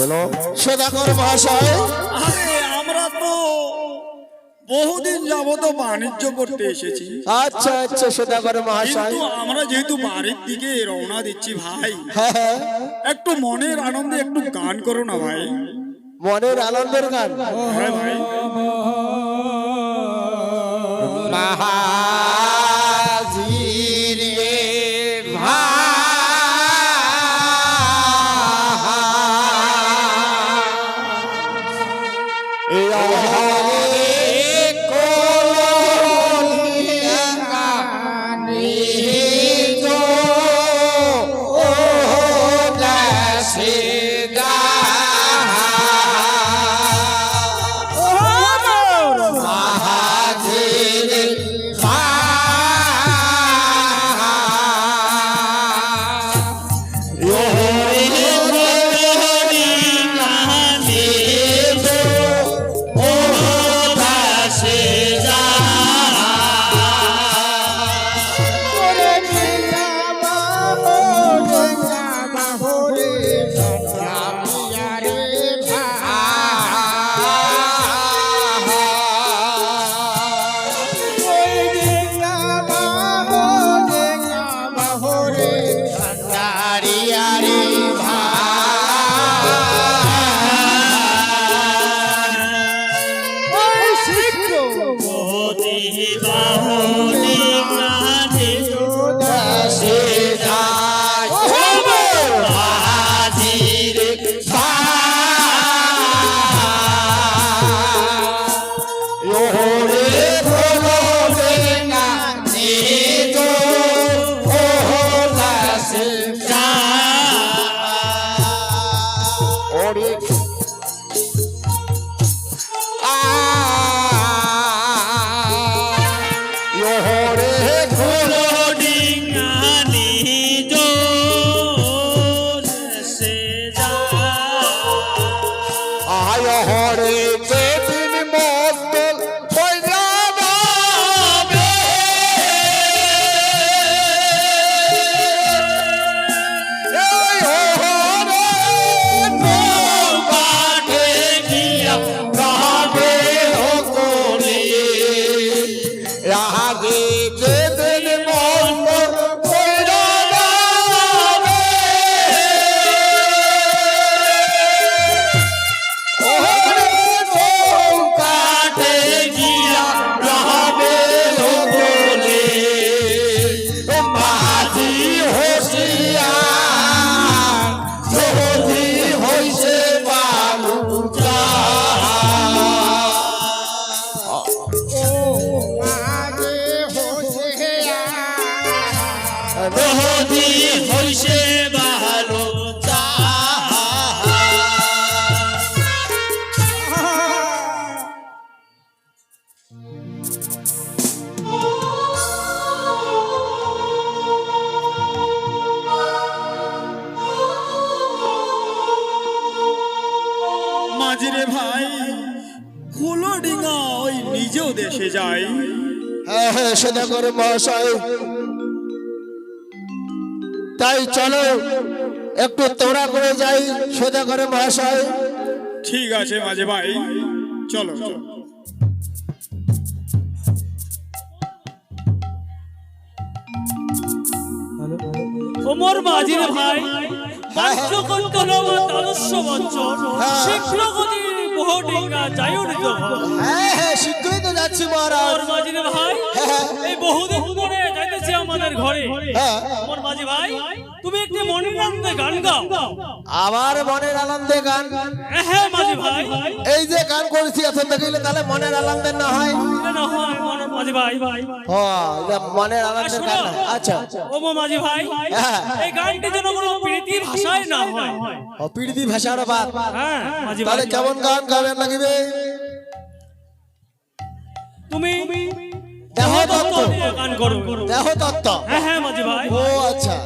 বলো। সদাকর মহাশয়। আরে আমরা তো বহুদিন যাবত বাণিজ্য করতে এসেছি। আচ্ছা আচ্ছা সদাকর মহাশয়। কিন্তু আমরা যেহেতু বাড়ির দিকে রওনা দিচ্ছি ভাই হ্যাঁ হ্যাঁ। একটু মনের আনন্দে একটু গান করো না ভাই। মনের আনন্দের গান। হ্যাঁ ভাই। মাঝিরে ভাই কুলো ডিঙা ওই নিজেও দেশে যায়। হ্যাঁ হ্যাঁ সদাগর মহাশয়। তাই চলো একটু তোড়া করে যাই সদাগর মহাশয়। ঠিক আছে মাঝে ভাই চলো চলো। ওমর মাঝির ভাই। বাহ্য কন্তলবা তাদস্য বঞ্চন শীঘ্র গতির বহুডিঙ্গা যায়ুরিত হ্যাঁ হ্যাঁ শীঘ্রই তো যাচ্ছি মহারাজ। ওমর মাঝির ভাই এই বহুদিন পরে যাইতেছি আমাদের ঘরে। হ্যাঁ। মাঝি ভাই তুমি একটি মনের আনন্দে গান গাও। আবার মনের আনন্দে গান। হ্যাঁ মাঝি ভাই। এই যে গান করেছি দেখিলে তাহলে মনের আনন্দের না হয়। না হয় মাঝি ভাই। ও মনের আনন্দের গান আচ্ছা। ওমর মাঝি ভাই হ্যাঁ। এই গানটি যেন কোনো প্রীতি ভাষায় না হয়। ও ভাষার বাদ হ্যাঁ মাঝি ভাই। তাহলে কেমন গান গাবেন লাগবে তুমি দেহ তত্ত্ব। তত্ত্ব গান করো। দেহ তত্ত্ব হ্যাঁ হ্যাঁ মাঝি ভাই। ও আচ্ছা।